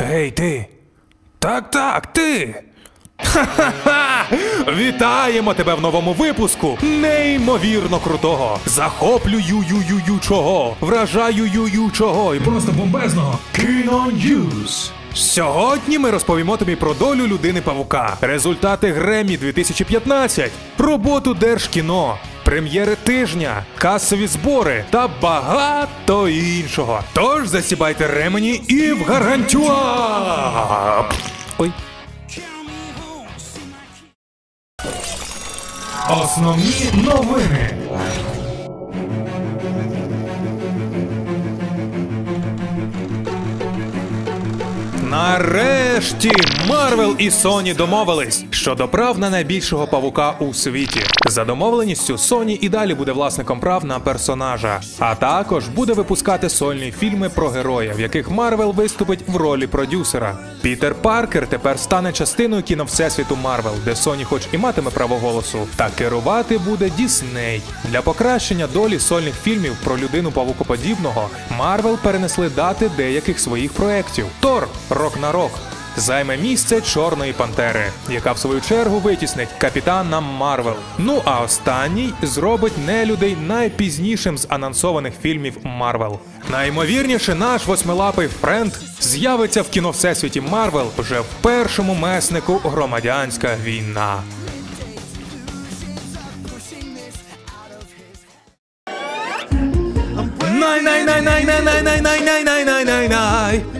Гей, ти. Так, так, ти. Ха-ха-ха! Вітаємо тебе в новому випуску! Неймовірно крутого! Захоплюючого! Вражаюючого і просто бомбезного Кіно Ньюз! Сьогодні ми розповімо тобі про долю людини павука, результати Гремі 2015, роботу Держкіно, прем'єри тижня, касові збори та багато іншого. Тож засібайте ремені і в гаргантюа! Ой. Основні новини. Нарешті Марвел і Sony домовились щодо прав на найбільшого павука у світі. За домовленістю, Sony і далі буде власником прав на персонажа, а також буде випускати сольні фільми про героя, в яких Марвел виступить в ролі продюсера. Пітер Паркер тепер стане частиною кіно всесвіту Марвел, де Sony хоч і матиме право голосу, та керувати буде Дісней. Для покращення долі сольних фільмів про людину павукоподібного Марвел перенесли дати деяких своїх проєктів. Тор рок на рок займе місце Чорної Пантери, яка в свою чергу витіснить капітана Марвел. Ну а останній зробить нелюдей найпізнішим з анонсованих фільмів Марвел. Наймовірніше, наш восьмилапий френд з'явиться в кіно всесвіті Марвел вже в першому меснику Громадянська війна. Най най най най най най най най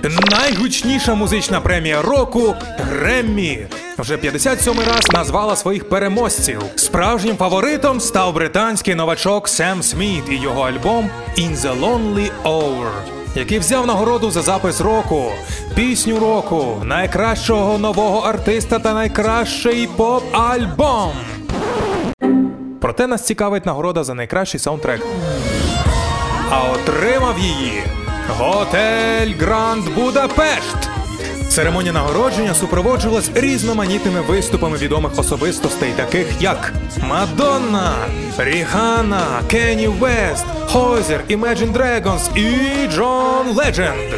Найгучніша музична премія року Греммі. Вже 57 раз назвала своїх переможців. Справжнім фаворитом став британський новачок Сем Сміт і його альбом In the Lonely Hour, який взяв нагороду за запис року, пісню року, найкращого нового артиста та найкращий поп-альбом. Проте нас цікавить нагорода за найкращий саундтрек а отримав її Готель Гранд Будапешт. Церемонія нагородження супроводжувалась різноманітними виступами відомих особистостей, таких як Мадонна, Ріхана, Кенні Вест, Хойзер, Imagine Dragons і Джон Ледженд.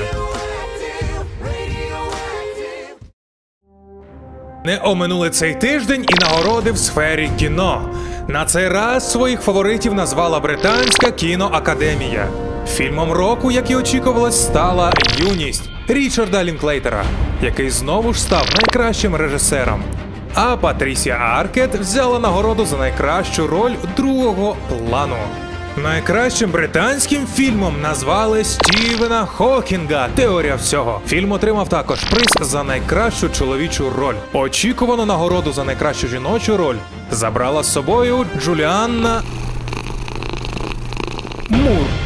Не оминули цей тиждень і нагороди в сфері кіно. На цей раз своїх фаворитів назвала Британська кіноакадемія. Фільмом року, як і очікувалось, стала Юність Річарда Лінклейтера, який знову ж став найкращим режисером. А Патрісія Аркет взяла нагороду за найкращу роль другого плану. Найкращим британським фільмом назвали Стівена Хокінга. Теорія всього. Фільм отримав також приз за найкращу чоловічу роль. Очікувану нагороду за найкращу жіночу роль забрала з собою Джуліанна Мур.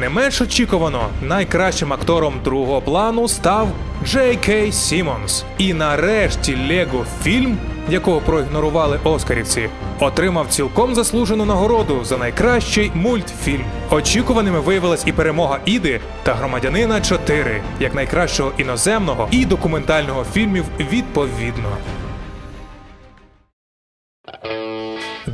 Не менш очікувано, найкращим актором другого плану став Джей Кей Сімонс. І нарешті Лего фільм, якого проігнорували Оскарівці, отримав цілком заслужену нагороду за найкращий мультфільм. Очікуваними виявилась і перемога Іди та громадянина 4 як найкращого іноземного і документального фільмів відповідно.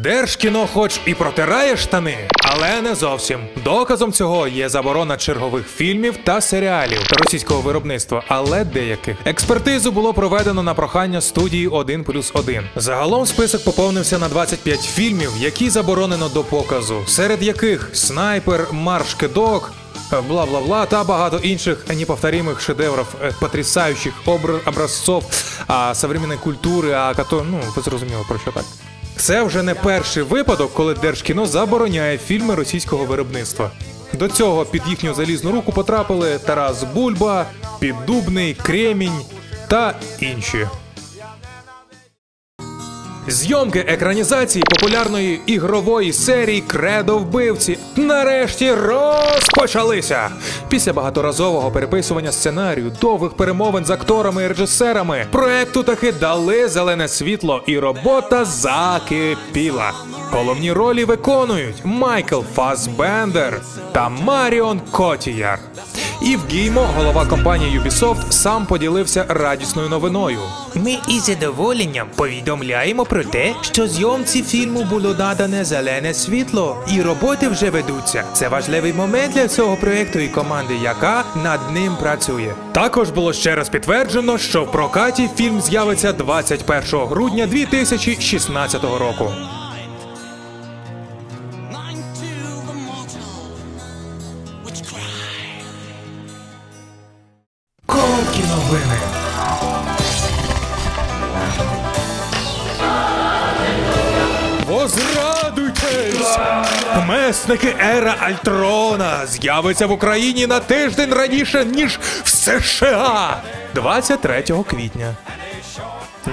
Держкіно, хоч і протирає штани, але не зовсім. Доказом цього є заборона чергових фільмів та серіалів російського виробництва, але деяких. Експертизу було проведено на прохання студії 1 плюс 1. Загалом список поповнився на 25 фільмів, які заборонено до показу, серед яких снайпер, марш кидок. Бла бла бла та багато інших неповторимых шедевров, э, потрясаючих обр- образцов а, современной культури, а кото, ну ви зрозуміли про що так. Це вже не перший випадок, коли Держкіно забороняє фільми російського виробництва. До цього під їхню залізну руку потрапили Тарас Бульба, Піддубний, Кремінь та інші. Зйомки екранізації популярної ігрової серії Кредо вбивці нарешті розпочалися. Після багаторазового переписування сценарію, довгих перемовин з акторами і режисерами, проекту таки дали зелене світло, і робота закипіла. Головні ролі виконують Майкл Фасбендер та Маріон Котіяр. І в Гіймо, голова компанії Ubisoft, сам поділився радісною новиною. Ми із задоволенням повідомляємо про те, що зйомці фільму було надане зелене світло, і роботи вже ведуться. Це важливий момент для цього проєкту і команди, яка над ним працює. Також було ще раз підтверджено, що в прокаті фільм з'явиться 21 грудня 2016 року. Месники Ера Альтрона з'явиться в Україні на тиждень раніше, ніж в США 23 квітня.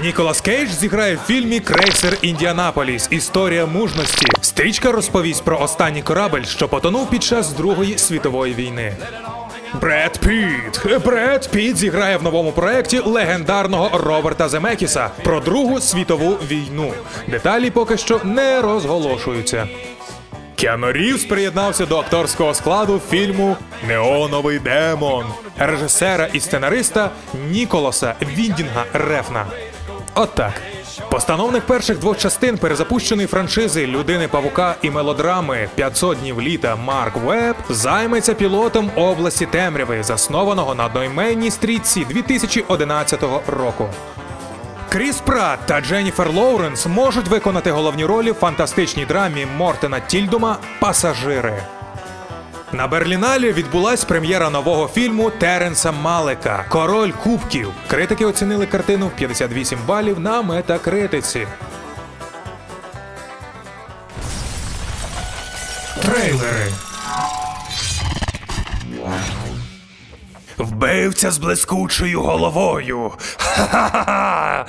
Ніколас Кейдж зіграє в фільмі Крейсер Індіанаполіс. Історія мужності. Стрічка розповість про останній корабель, що потонув під час Другої світової війни. Бред Піт. Бред Піт зіграє в новому проєкті легендарного Роберта Земекіса про Другу світову війну. Деталі поки що не розголошуються. Кіану Рівз приєднався до акторського складу фільму Неоновий демон режисера і сценариста Ніколаса Віндінга Рефна. От так. Постановник перших двох частин перезапущеної франшизи Людини Павука і мелодрами «500 днів літа Марк Веб займеться пілотом області темряви, заснованого на одноіменній стрічці 2011 року. Кріс Пратт та Дженніфер Лоуренс можуть виконати головні ролі в фантастичній драмі Мортена Тільдума Пасажири. На Берліналі відбулась прем'єра нового фільму Теренса Малека Король Кубків. Критики оцінили картину в 58 балів на метакритиці. Трейлери. Вбивця з блискучою головою. Ха-ха-ха!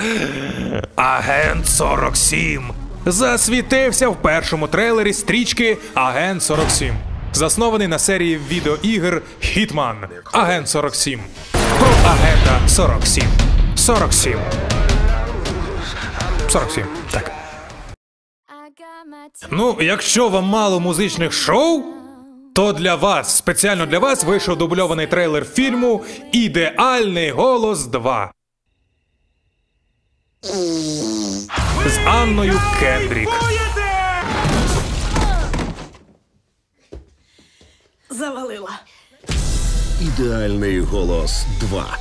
Агент 47. Засвітився в першому трейлері стрічки Агент 47. Заснований на серії відеоігр Хітман. Агент 47. Про агента 47. 47. 47. Так. Ну, якщо вам мало музичних шоу, то для вас, спеціально для вас, вийшов дубльований трейлер фільму Ідеальний голос 2. З Анною Кендрік. Завалила. Ідеальний голос 2.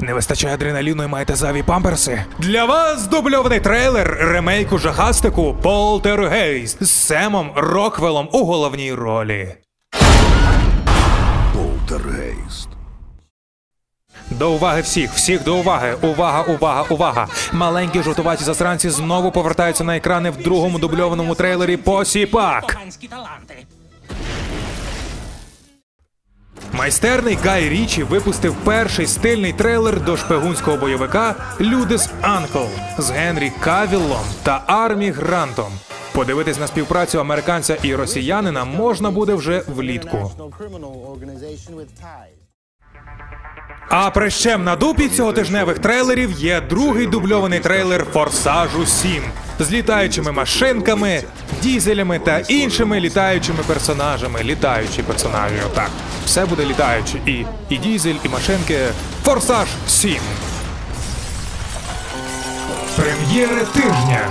Не вистачає адреналіну і маєте заві памперси? Для вас дубльований трейлер ремейку жахастику Полтергейст з Семом Роквелом у головній ролі. Полтергейст. До уваги всіх, всіх до уваги. Увага, увага, увага. Маленькі жовтуваті засранці знову повертаються на екрани в другому дубльованому трейлері Посіпак. Майстерний Гай Річі випустив перший стильний трейлер до шпигунського бойовика Людес Анкл з Генрі Кавіллом та Армі Грантом. Подивитись на співпрацю американця і росіянина можна буде вже влітку. А прищем на дупі цього тижневих трейлерів є другий дубльований трейлер Форсажу 7 з літаючими машинками, дізелями та іншими літаючими персонажами. Літаючі персонажі, отак. Все буде літаюче. І, і дізель, і машинки. Форсаж 7. Прем'єри тижня.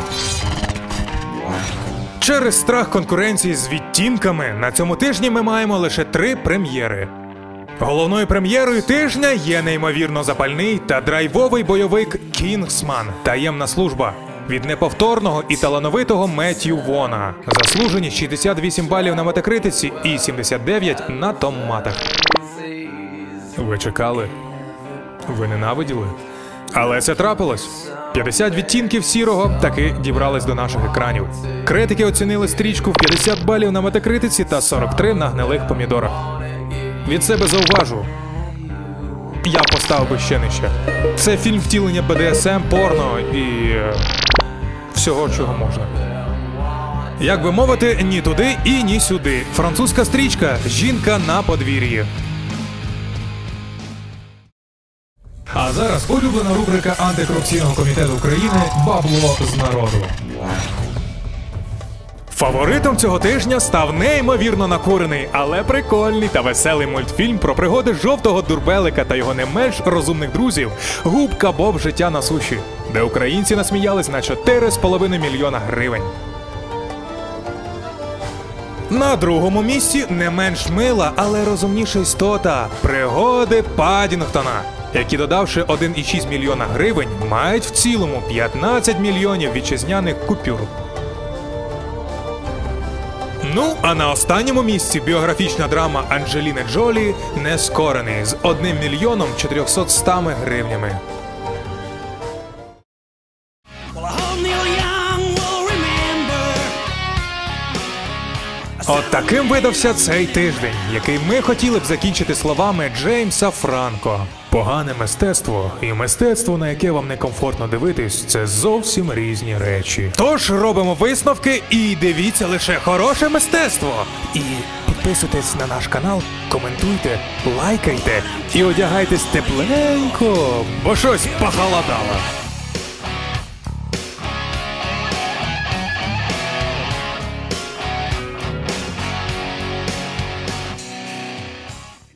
Через страх конкуренції з відтінками на цьому тижні ми маємо лише три прем'єри. Головною прем'єрою тижня є неймовірно запальний та драйвовий бойовик Кінгсман Таємна служба від неповторного і талановитого Меттью Вона. Заслужені 68 балів на метакритиці і 79 на томатах. Ви чекали? Ви ненавиділи? Але це трапилось. 50 відтінків сірого таки дібрались до наших екранів. Критики оцінили стрічку в 50 балів на метакритиці та 43 на гнилих помідорах. Від себе зауважу. Я поставив би ще нижче. Це фільм втілення БДСМ, порно і е, всього, чого можна. Як би мовити, ні туди і ні сюди. Французька стрічка Жінка на подвір'ї. А зараз улюблена рубрика антикорупційного комітету України Бабло з народу. Фаворитом цього тижня став неймовірно накурений, але прикольний та веселий мультфільм про пригоди жовтого дурбелика та його не менш розумних друзів Губка Боб життя на суші, де українці насміялись на 4,5 мільйона гривень. На другому місці не менш мила, але розумніша істота пригоди Падінгтона, які, додавши 1,6 мільйона гривень, мають в цілому 15 мільйонів вітчизняних купюр. Ну, а на останньому місці біографічна драма Анджеліни Джолі Нескорений з 1 мільйоном 400 гривнями. От таким видався цей тиждень, який ми хотіли б закінчити словами Джеймса Франко. Погане мистецтво і мистецтво, на яке вам некомфортно дивитись, це зовсім різні речі. Тож робимо висновки і дивіться лише хороше мистецтво. І підписуйтесь на наш канал, коментуйте, лайкайте і одягайтесь тепленько, бо щось похолодало.